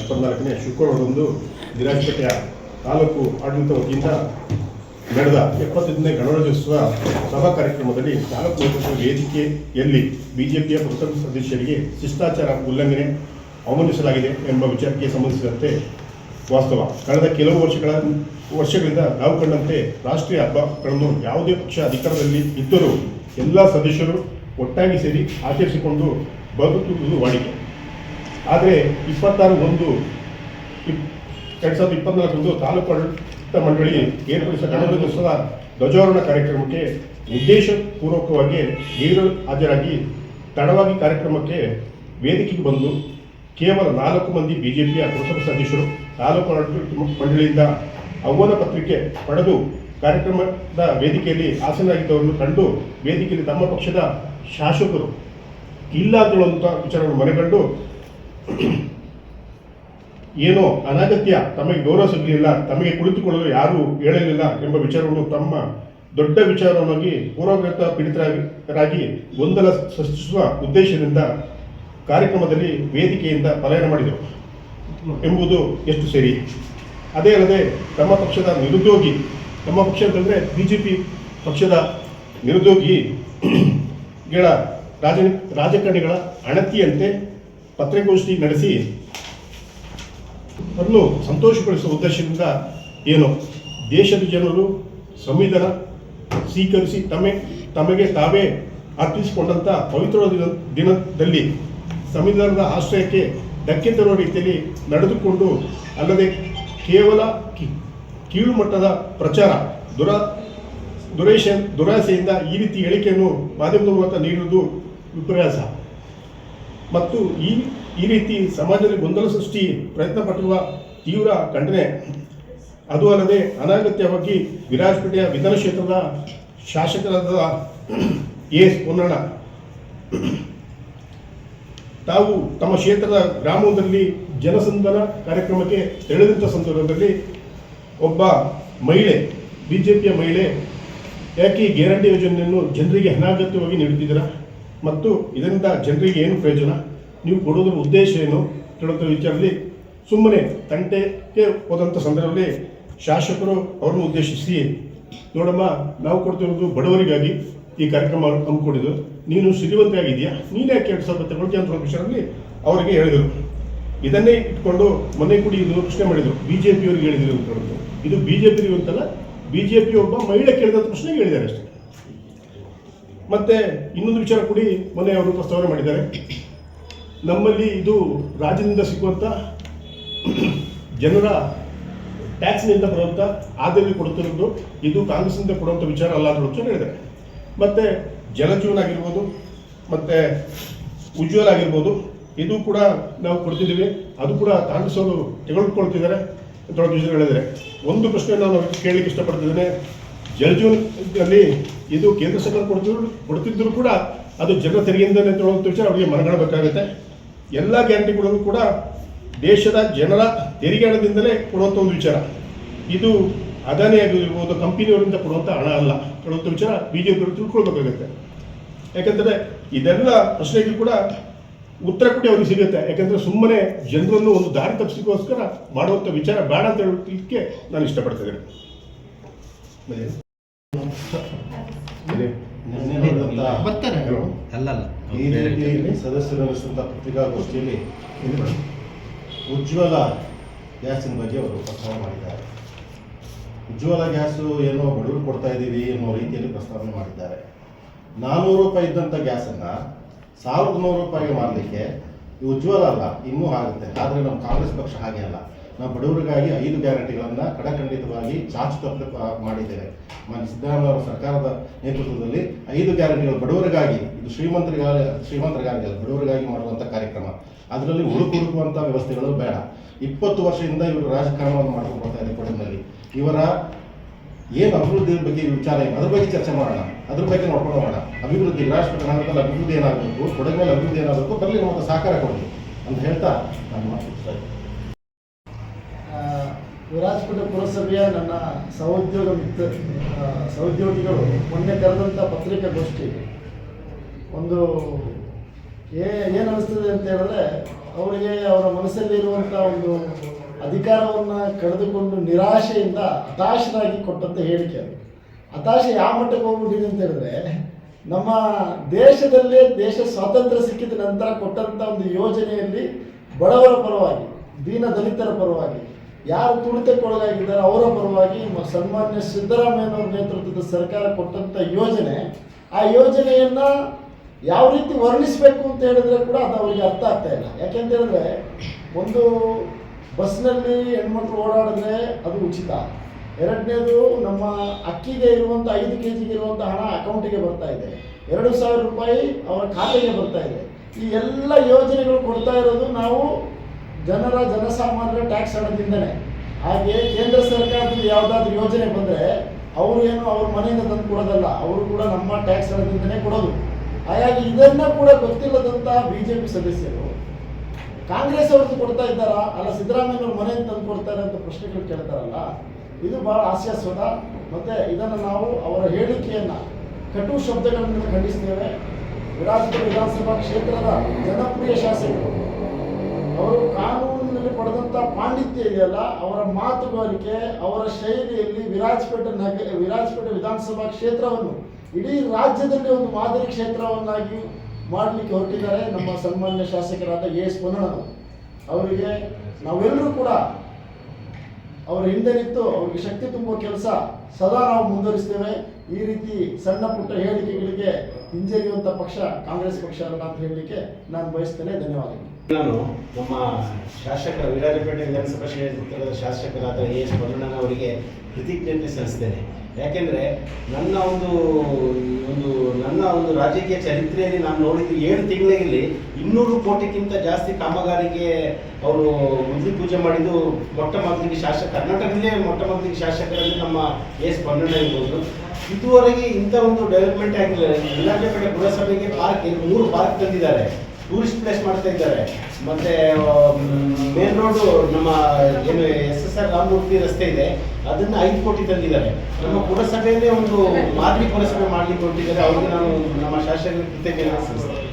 ಇಪ್ಪತ್ನಾಲ್ಕನೇ ಶುಕ್ರವಾರದಂದು ವಿರಾಜಪೇಟೆಯ ತಾಲೂಕು ಆಡಳಿತ ವತಿಯಿಂದ ನಡೆದ ಎಪ್ಪತ್ತೈದನೇ ಗಣರಾಜ್ಯೋತ್ಸವ ಸಭಾ ಕಾರ್ಯಕ್ರಮದಲ್ಲಿ ತಾಲೂಕು ಮಟ್ಟದ ವೇದಿಕೆಯಲ್ಲಿ ಬಿಜೆಪಿಯ ಪ್ರಥಮ ಸದಸ್ಯರಿಗೆ ಶಿಷ್ಟಾಚಾರ ಉಲ್ಲಂಘನೆ ಅವಮಾನಿಸಲಾಗಿದೆ ಎಂಬ ವಿಚಾರಕ್ಕೆ ಸಂಬಂಧಿಸಿದಂತೆ ವಾಸ್ತವ. ಕಳೆದ ಕೆಲವು ವರ್ಷಗಳ ವರ್ಷಗಳಿಂದ ನಾವು ಕಂಡಂತೆ ರಾಷ್ಟ್ರೀಯ ಹಬ್ಬಗಳನ್ನು ಯಾವುದೇ ಪಕ್ಷ ಅಧಿಕಾರದಲ್ಲಿ ಇದ್ದರೂ ಎಲ್ಲ ಸದಸ್ಯರು ಒಟ್ಟಾಗಿ ಸೇರಿ ಆಚರಿಸಿಕೊಂಡು ಬದುಕುವುದು ವಾಡಿಕೆ. ಆದರೆ ಇಪ್ಪತ್ತಾರು ಒಂದು ಎರಡು ಸಾವಿರದ ಇಪ್ಪತ್ನಾಲ್ಕರಂದು ತಾಲೂಕು ಆಡಳಿತ ಮಂಡಳಿ ಏರ್ಪಡಿಸಿದ ಗಣರಾಜ್ಯೋತ್ಸವ ಧ್ವಜಾರೋಹಣ ಕಾರ್ಯಕ್ರಮಕ್ಕೆ ಉದ್ದೇಶಪೂರ್ವಕವಾಗಿ ಗೈರು ಹಾಜರಾಗಿ ತಡವಾಗಿ ಕಾರ್ಯಕ್ರಮಕ್ಕೆ ವೇದಿಕೆಗೆ ಬಂದು ಕೇವಲ ನಾಲ್ಕು ಮಂದಿ ಬಿಜೆಪಿಯ ಪುರಸಭಾ ಸದಸ್ಯರು ತಾಲೂಕು ಆಡಳಿತ ಮಂಡಳಿಯಿಂದ ಅವ್ವನ ಪತ್ರಿಕೆ ಪಡೆದು ಕಾರ್ಯಕ್ರಮದ ವೇದಿಕೆಯಲ್ಲಿ ಹಾಸನಾಗಿದ್ದವರನ್ನು ಕಂಡು ವೇದಿಕೆಯಲ್ಲಿ ತಮ್ಮ ಪಕ್ಷದ ಶಾಸಕರು ಇಲ್ಲ ಅಂತ ಹೇಳುವಂಥ ವಿಚಾರವನ್ನು ಮನೆಗಂಡು ಏನೋ ಅನಗತ್ಯ, ತಮಗೆ ಗೌರವ ಸಿಗಲಿಲ್ಲ, ತಮಗೆ ಕುಳಿತುಕೊಳ್ಳಲು ಯಾರೂ ಹೇಳಲಿಲ್ಲ ಎಂಬ ವಿಚಾರವನ್ನು ತಮ್ಮ ದೊಡ್ಡ ವಿಚಾರವಾಗಿ ಪೂರ್ವಗ್ರತ ಪೀಡಿತರಾಗಿ ಗೊಂದಲ ಸೃಷ್ಟಿಸುವ ಉದ್ದೇಶದಿಂದ ಕಾರ್ಯಕ್ರಮದಲ್ಲಿ ವೇದಿಕೆಯಿಂದ ಪಲಾಯನ ಮಾಡಿದರು ಎಂಬುದು ಎಷ್ಟು ಸರಿ. ಅದೇ ಅಲ್ಲದೆ ತಮ್ಮ ಪಕ್ಷದ ನಿರುದ್ಯೋಗಿ, ತಮ್ಮ ಪಕ್ಷ ಅಂತಂದರೆ ಬಿ ಜೆ ಪಿ ಪಕ್ಷದ ನಿರುದ್ಯೋಗಿಗಳ ರಾಜ ರಾಜಕಾರಣಿಗಳ ಅಣತಿಯಂತೆ ಪತ್ರಿಕಾಗೋಷ್ಠಿ ನಡೆಸಿ ಅದನ್ನು ಸಂತೋಷಪಡಿಸುವ ಉದ್ದೇಶದಿಂದ ಏನು? ದೇಶದ ಜನರು ಸಂವಿಧಾನ ಸ್ವೀಕರಿಸಿ ತಮ್ಮ ತಮಗೆ ತಾವೇ ಅರ್ಪಿಸಿಕೊಂಡಂಥ ಪವಿತ್ರ ದಿನ, ದಿನದಲ್ಲಿ ಸಂವಿಧಾನದ ಆಶ್ರಯಕ್ಕೆ ಧಕ್ಕೆ ತರುವ ರೀತಿಯಲ್ಲಿ ನಡೆದುಕೊಂಡು ಅಲ್ಲದೆ ಕೇವಲ ಕೀಳು ಮಟ್ಟದ ಪ್ರಚಾರ, ದುರ, ದುರೇಶ, ದುರಾಸೆಯಿಂದ ಈ ರೀತಿ ಹೇಳಿಕೆಯನ್ನು ಮಾಧ್ಯಮದ ಮೂಲಕ ನೀಡುವುದು ವಿಪರ್ಯಾಸ. ಮತ್ತು ಈ ಈ ರೀತಿ ಸಮಾಜದಲ್ಲಿ ಗೊಂದಲ ಸೃಷ್ಟಿ ಪ್ರಯತ್ನ ಪಟ್ಟಿರುವ ತೀವ್ರ ಖಂಡನೆ, ಅದು ಅಲ್ಲದೆ ಅನಗತ್ಯವಾಗಿ ವಿರಾಜಪೇಟೆಯ ವಿಧಾನ ಕ್ಷೇತ್ರದ ಶಾಸಕರಾದ ಎಸ್ ಪೊನ್ನಣ್ಣ. ತಾವು ತಮ್ಮ ಕ್ಷೇತ್ರದ ಗ್ರಾಮದಲ್ಲಿ ಜನಸಂದನ ಕಾರ್ಯಕ್ರಮಕ್ಕೆ ತೆರಳಿದಂಥ ಸಂದರ್ಭದಲ್ಲಿ ಒಬ್ಬ ಮಹಿಳೆ ಬಿ ಜೆ ಮಹಿಳೆ, ಯಾಕೆ ಗ್ಯಾರಂಟಿ ಯೋಜನೆಯನ್ನು ಜನರಿಗೆ ಅನಾಗತ್ಯವಾಗಿ ನೀಡುತ್ತಿದ್ದೀರಾ? ಮತ್ತು ಇದರಿಂದ ಜನರಿಗೆ ಏನು ಪ್ರಯೋಜನ? ನೀವು ಕೊಡೋದ್ರ ಉದ್ದೇಶ ಏನು? ಕೇಳುವಂಥ ವಿಚಾರದಲ್ಲಿ ಸುಮ್ಮನೆ ತಂಟೆಗೆ ಹೋದಂಥ ಸಂದರ್ಭದಲ್ಲಿ ಶಾಸಕರು ಅವರನ್ನು ಉದ್ದೇಶಿಸಿ, ನೋಡಮ್ಮ, ನಾವು ಕೊಡ್ತಿರೋದು ಬಡವರಿಗಾಗಿ ಈ ಕಾರ್ಯಕ್ರಮ ಹಮ್ಮಿಕೊಂಡಿದ್ದು, ನೀನು ಶ್ರೀಮಂತ ಆಗಿದೆಯಾ ನೀನೇ ಯಾಕೆ ಎರಡು ಸಾವಿರ ತಗೊಳ್ತೀಯ ಅಂತ ವಿಷಯದಲ್ಲಿ ಅವರಿಗೆ ಹೇಳಿದರು? ಇದನ್ನೇ ಇಟ್ಕೊಂಡು ಮೊನ್ನೆ ಕೂಡಿ ಇದು ಪ್ರಶ್ನೆ ಮಾಡಿದರು ಬಿ ಜೆ ಪಿಯವ್ರಿಗೆ ಹೇಳಿದ್ರು ಅಂತ ಇದು ಬಿ ಜೆ ಪಿ ಅಂತಲ್ಲ ಬಿ ಜೆ ಪಿ ಒಬ್ಬ ಮಹಿಳೆ ಕೇಳಿದಂಥ ಪ್ರಶ್ನೆ ಹೇಳಿದ್ದಾರೆ ಅಷ್ಟೇ. ಮತ್ತೆ ಇನ್ನೊಂದು ವಿಚಾರ ಕೂಡಿ ಮೊನ್ನೆ ಅವರು ಪ್ರಸ್ತಾವನೆ ಮಾಡಿದ್ದಾರೆ. ನಮ್ಮಲ್ಲಿ ಇದು ರಾಜ್ಯದಿಂದ ಸಿಗುವಂಥ ಜನರ ಟ್ಯಾಕ್ಸ್ನಿಂದ ಬರುವಂಥ ಆದಾಯ ಕೊಡುತ್ತಿರೋದು ಇದು ಕಾಂಗ್ರೆಸ್ನಿಂದ ಕೊಡುವಂಥ ವಿಚಾರ ಅಲ್ಲ ಅಂತ ಹೇಳಿದ್ದಾರೆ. ಮತ್ತು ಜನಜೀವನ ಆಗಿರ್ಬೋದು, ಮತ್ತು ಉಜ್ವಲ ಆಗಿರ್ಬೋದು, ಇದು ಕೂಡ ನಾವು ಕೊಡ್ತಿದ್ದೀವಿ, ಅದು ಕೂಡ ಕಾಂಗ್ರೆಸ್ ಅವರು ತೆಗೆದುಕೊಳ್ತಿದ್ದಾರೆ ಅಂತ ಹೇಳಿದರೆ ಒಂದು ಪ್ರಶ್ನೆ ನಾನು ಕೇಳಲಿಕ್ಕೆ ಇಷ್ಟಪಡ್ತಿದ್ದೇನೆ. ಜಲಜೀವನದಲ್ಲಿ ಇದು ಕೇಂದ್ರ ಸರ್ಕಾರ ಕೊಡ್ತಿದ್ರು ಕೂಡ ಅದು ಜನರ ತೆರಿಗೆಯಿಂದಲೇ ಹೇಳುವಂಥ ವಿಚಾರ ಅವರಿಗೆ ಮನಗಾಣಬೇಕಾಗುತ್ತೆ. ಎಲ್ಲ ಗ್ಯಾರಂಟಿಗಳನ್ನು ಕೂಡ ದೇಶದ ಜನರ ತೆರಿಗೆ ಹಣದಿಂದಲೇ ಕೊಡುವಂಥ ಒಂದು ವಿಚಾರ. ಇದು ಅದಾನಿ ಆಗಿರ್ಬೋದು, ಕಂಪನಿಯವರಿಂದ ಕೊಡುವಂಥ ಹಣ ಅಲ್ಲ. ಕೊಡುವಂಥ ವಿಚಾರ ಬಿ ಜೆ ಪಿಯವರು ತಿಳ್ಕೊಳ್ಬೇಕಾಗುತ್ತೆ. ಯಾಕಂದರೆ ಇದೆಲ್ಲ ಪ್ರಶ್ನೆಗೆ ಕೂಡ ಉತ್ತರ ಕೂಡ ಅವ್ರಿಗೆ ಸಿಗುತ್ತೆ. ಯಾಕಂದರೆ ಸುಮ್ಮನೆ ಜನರನ್ನು ಒಂದು ದಾರಿ ತಪ್ಪಿಸಿಕೋಸ್ಕರ ಮಾಡುವಂಥ ವಿಚಾರ ಬೇಡ ಅಂತ ಹೇಳಲಿಕ್ಕೆ ನಾನು ಇಷ್ಟಪಡ್ತಿದ್ದೇನೆ ಬರ್ತಾರೆ? ಅಲ್ಲಲ್ಲ. ಈ ರೀತಿಯಲ್ಲಿ ಸದಸ್ಯರು ನಡೆಸಿದಂಥ ಪತ್ರಿಕಾಗೋಷ್ಠಿಯಲ್ಲಿ ಉಜ್ವಲ ಗ್ಯಾಸಿನ ಬಗ್ಗೆ ಅವರು ಪ್ರಸ್ತಾವ ಮಾಡಿದ್ದಾರೆ. ಉಜ್ವಲ ಗ್ಯಾಸು ಏನೋ ಬಡವರು ಕೊಡ್ತಾ ಇದ್ದೀವಿ ಅನ್ನೋ ರೀತಿಯಲ್ಲಿ ಪ್ರಸ್ತಾವನೆ ಮಾಡಿದ್ದಾರೆ. ನಾನ್ನೂರು ರೂಪಾಯಿ ಇದ್ದಂಥ ಗ್ಯಾಸನ್ನ ಸಾವಿರದ ನೂರು ರೂಪಾಯಿಗೆ ಮಾಡಲಿಕ್ಕೆ ಈ ಉಜ್ವಲ ಅಲ್ಲ ಇನ್ನೂ ಆಗುತ್ತೆ ಆದರೆ ನಮ್ಮ ಕಾಂಗ್ರೆಸ್ ಪಕ್ಷ ಹಾಗೆ ಅಲ್ಲ. ನಾವು ಬಡವರಿಗಾಗಿ ಐದು ಗ್ಯಾರಂಟಿಗಳನ್ನು ಕಡಖಂಡಿತವಾಗಿ ಚಾಚು ತಪ್ಪಲು ಮಾಡಿದ್ದೇವೆ. ಮಾನ್ಯ ಸಿದ್ದರಾಮಯ್ಯ ಅವರ ಸರ್ಕಾರದ ನೇತೃತ್ವದಲ್ಲಿ ಐದು ಗ್ಯಾರಂಟಿಗಳು ಬಡವರಿಗಾಗಿ ಇದು ಶ್ರೀಮಂತರಿಗಾಗಿ ಶ್ರೀಮಂತರಿಗಾಗಿ ಅಲ್ಲ, ಬಡವರಿಗಾಗಿ ಮಾಡುವಂಥ ಕಾರ್ಯಕ್ರಮ. ಅದರಲ್ಲಿ ಹುಡುಕು ಹುಡುಕುವಂಥ ವ್ಯವಸ್ಥೆಗಳು ಬೇಡ. ಇಪ್ಪತ್ತು ವರ್ಷದಿಂದ ಇವರು ರಾಜಕಾರಣವನ್ನು ಮಾಡ್ಕೊಂಡು ಬರ್ತಾ ಇದೆ ಕೊಡಗಿನಲ್ಲಿ. ಇವರ ಏನು ಅಭಿವೃದ್ಧಿ ಬಗ್ಗೆ ವಿಚಾರ ಏನು ಅದ್ರ ಬಗ್ಗೆ ಚರ್ಚೆ ಮಾಡೋಣ. ಅದ್ರ ಬಗ್ಗೆ ನೋಡ್ಕೊಂಡು ಹೋಗೋಣ. ಅಭಿವೃದ್ಧಿ ರಾಷ್ಟ್ರ ಕರ್ನಾಟಕದಲ್ಲಿ ಅಭಿವೃದ್ಧಿ ಏನಾಗಬೇಕು ಕೊಡಗಿನಲ್ಲಿ ಅಭಿವೃದ್ಧಿ ಏನಾಗಬೇಕು ಬರಲಿ ನಮಗೆ ಸಹಕಾರ ಕೊಡಲಿ ಅಂತ ಹೇಳ್ತಾ ನಾನು ಮಾತು ವಿರಾಜಪೇಟೆ ಪುರಸಭೆಯ ನನ್ನ ಸಹೋದ್ಯೋಗ ಮಿತ್ರ ಸಹೋದ್ಯೋಗಿಗಳು ಮೊನ್ನೆ ಕರೆದಂಥ ಪತ್ರಿಕಾಗೋಷ್ಠಿ. ಒಂದು ಏ, ಏನು ಅನಿಸ್ತದೆ ಅಂತ ಹೇಳಿದ್ರೆ, ಅವರಿಗೆ ಅವರ ಮನಸ್ಸಲ್ಲಿರುವಂಥ ಒಂದು ಅಧಿಕಾರವನ್ನು ಕಳೆದುಕೊಂಡು ನಿರಾಶೆಯಿಂದ ಹತಾಶರಾಗಿ ಕೊಟ್ಟಂತ ಹೇಳಿಕೆ ಅದು. ಹತಾಶೆ ಯಾವ ಮಟ್ಟಕ್ಕೆ ಹೋಗ್ಬಿಟ್ಟಿದೆ ಅಂತ ಹೇಳಿದ್ರೆ, ನಮ್ಮ ದೇಶದಲ್ಲೇ ದೇಶ ಸ್ವಾತಂತ್ರ್ಯ ಸಿಕ್ಕಿದ ನಂತರ ಕೊಟ್ಟಂಥ ಒಂದು ಯೋಜನೆಯಲ್ಲಿ ಬಡವರ ಪರವಾಗಿ, ದೀನ ದಲಿತರ ಪರವಾಗಿ ಯಾರು ತುಳಿತಕ್ಕೊಳಗಾಗಿದ್ದಾರೆ ಅವರ ಪರವಾಗಿ ಸನ್ಮಾನ್ಯ ಸಿದ್ದರಾಮಯ್ಯನವರ ನೇತೃತ್ವದ ಸರ್ಕಾರ ಕೊಟ್ಟಂಥ ಯೋಜನೆ, ಆ ಯೋಜನೆಯನ್ನ ಯಾವ ರೀತಿ ವರ್ಣಿಸಬೇಕು ಅಂತ ಹೇಳಿದ್ರೆ ಕೂಡ ಅದು ಅವರಿಗೆ ಅರ್ಥ ಆಗ್ತಾ ಇಲ್ಲ. ಯಾಕೆಂತ ಹೇಳಿದ್ರೆ ಒಂದು ಬಸ್ನಲ್ಲಿ ಹೆಣ್ಮಕ್ಳು ಓಡಾಡಿದ್ರೆ ಅದು ಉಚಿತ. ಎರಡನೇದು ನಮ್ಮ ಅಕ್ಕಿಗೆ ಇರುವಂಥ ಐದು ಕೆ ಜಿಗೆ ಇರುವಂಥ ಹಣ ಅಕೌಂಟಿಗೆ ಬರ್ತಾ ಇದೆ. ಎರಡು ಸಾವಿರ ರೂಪಾಯಿ ಅವರ ಖಾತೆಗೆ ಬರ್ತಾ ಇದೆ. ಈ ಎಲ್ಲ ಯೋಜನೆಗಳು ಕೊಡ್ತಾ ಇರೋದು ನಾವು ಜನರ ಜನಸಾಮಾನ್ಯರ ಟ್ಯಾಕ್ಸ್ ಹಣದಿಂದನೇ ಹಾಗೆ ಕೇಂದ್ರ ಸರ್ಕಾರದಿಂದ ಯಾವುದಾದ್ರೂ ಯೋಜನೆ ಬಂದರೆ ಅವರು ಏನು ಅವ್ರ ಮನೆಯಿಂದ ತಂದು ಕೊಡೋದಲ್ಲ, ಅವರು ಕೂಡ ನಮ್ಮ ಟ್ಯಾಕ್ಸ್ ಹಣದಿಂದನೇ ಕೊಡೋದು. ಹಾಗಾಗಿ ಇದನ್ನ ಕೂಡ ಗೊತ್ತಿಲ್ಲದಂತಹ ಬಿ ಜೆ ಪಿ ಸದಸ್ಯರು, ಕಾಂಗ್ರೆಸ್ ಅವ್ರದ್ದು ಕೊಡ್ತಾ ಇದ್ದಾರಾ? ಅಲ್ಲ ಸಿದ್ದರಾಮಯ್ಯವ್ರ ಮನೆಯಿಂದ ತಂದು ಕೊಡ್ತಾರೆ ಅಂತ ಪ್ರಶ್ನೆಗಳು ಕೇಳ್ತಾರಲ್ಲ. ಇದು ಬಹಳ ಹಾಸ್ಯಾಸ್ಪದ. ಮತ್ತೆ ಇದನ್ನು ನಾವು ಅವರ ಹೇಳಿಕೆಯನ್ನ ಕಟು ಶಬ್ದಗಳನ್ನು ಖಂಡಿಸ್ತೇವೆ. ವಿರಾಜಪುರ ವಿಧಾನಸಭಾ ಕ್ಷೇತ್ರದ ಜನಪ್ರಿಯ ಶಾಸಕರು. ಅವರು ಕಾನೂನಿನಲ್ಲಿ ಪಡೆದಂಥ ಪಾಂಡಿತ್ಯ ಇದೆಯಲ್ಲ, ಅವರ ಮಾತುಗಾರಿಕೆ, ಅವರ ಶೈಲಿಯಲ್ಲಿ ವಿರಾಜಪೇಟೆ ನಗ, ವಿರಾಜಪೇಟೆ ವಿಧಾನಸಭಾ ಕ್ಷೇತ್ರವನ್ನು, ಇಡೀ ರಾಜ್ಯದಲ್ಲಿ ಒಂದು ಮಾದರಿ ಕ್ಷೇತ್ರವನ್ನಾಗಿ ಮಾಡಲಿಕ್ಕೆ ಹೊರಟಿದ್ದಾರೆ ನಮ್ಮ ಸನ್ಮಾನ್ಯ ಶಾಸಕರಾದ ಎ ಎಸ್ ಅವರಿಗೆ ನಾವೆಲ್ಲರೂ ಕೂಡ ಅವರ ಹಿಂದೆ ನಿಂತು ಅವರಿಗೆ ಶಕ್ತಿ ತುಂಬುವ ಕೆಲಸ ಸದಾ ನಾವು ಮುಂದುವರಿಸ್ತೇವೆ. ಈ ರೀತಿ ಸಣ್ಣ ಪುಟ್ಟ ಹೇಳಿಕೆಗಳಿಗೆ ಹಿಂಜರಿಯುವಂಥ ಪಕ್ಷ ಕಾಂಗ್ರೆಸ್ ಪಕ್ಷ ಅಂತ ಹೇಳಲಿಕ್ಕೆ ನಾನು ಬಯಸ್ತೇನೆ. ಧನ್ಯವಾದಗಳು. ನಾನು ನಮ್ಮ ಶಾಸಕ ವಿರಾಜಪೇಟೆ ವಿಧಾನಸಭಾ ಕ್ಷೇತ್ರದ ಶಾಸಕರಾದ ಎ ಎಸ್ ಅವರಿಗೆ ಕೃತಜ್ಞತೆ ಸಲ್ಲಿಸ್ತೇನೆ. ಯಾಕೆಂದರೆ ನನ್ನ ಒಂದು ಒಂದು, ನನ್ನ ಒಂದು ರಾಜಕೀಯ ಚರಿತ್ರೆಯಲ್ಲಿ ನಾನು ನೋಡಿದ್ದು ಏಳು ತಿಂಗಳಲ್ಲಿ ಇನ್ನೂರು ಕೋಟಿಗಿಂತ ಜಾಸ್ತಿ ಕಾಮಗಾರಿಗೆ ಅವರು ಮುಂದಿ ಪೂಜೆ ಮಾಡಿದ್ದು ಮೊಟ್ಟ ಮೊದಲಿಗೆ ಶಾಸಕ, ಕರ್ನಾಟಕದಲ್ಲೇ ಮೊಟ್ಟ ಮೊದಲಿಗೆ ಶಾಸಕರಲ್ಲಿ ನಮ್ಮ ಎ ಎಸ್ ಬಣ್ಣಣ್ಣ ಇರ್ಬೋದು. ಇದುವರೆಗೆ ಇಂಥ ಒಂದು ಡೆವಲಪ್ಮೆಂಟ್ ಆಗಿಲ್ಲ. ವಿರಾಜಪೇಟೆ ಪುರಸಭೆಗೆ ಪಾರ್ಕ್, ಮೂರು ಪಾರ್ಕ್ ತಂದಿದ್ದಾರೆ. ಟೂರಿಸ್ಟ್ ಪ್ಲೇಸ್ ಮಾಡ್ತಾ ಇದ್ದಾರೆ. ಮತ್ತೆ ಮೇನ್ ರೋಡ್ ನಮ್ಮ ಏನು ಎಸ್ ಎಸ್ ಆರ್ ರಾಮಮೂರ್ತಿ ರಸ್ತೆ ಇದೆ. ಅದನ್ನ ಐದು ಕೋಟಿ ತಂದಿದ್ದಾರೆ. ನಮ್ಮ ಪುರಸಭೆಯಲ್ಲೇ ಒಂದು ಮಾದರಿ ಪುರಸಭೆ ಮಾಡ್ಲಿಕ್ಕೆ ಹೊರಟಿದ್ದಾರೆ ಅವ್ರಿಗೆ ನಾನು ನಮ್ಮ ಶಾಸಕರಿಗೆ ಕೃತಜ್ಞತೆ ಸಲ್ಲಿಸ್ತೇನೆ.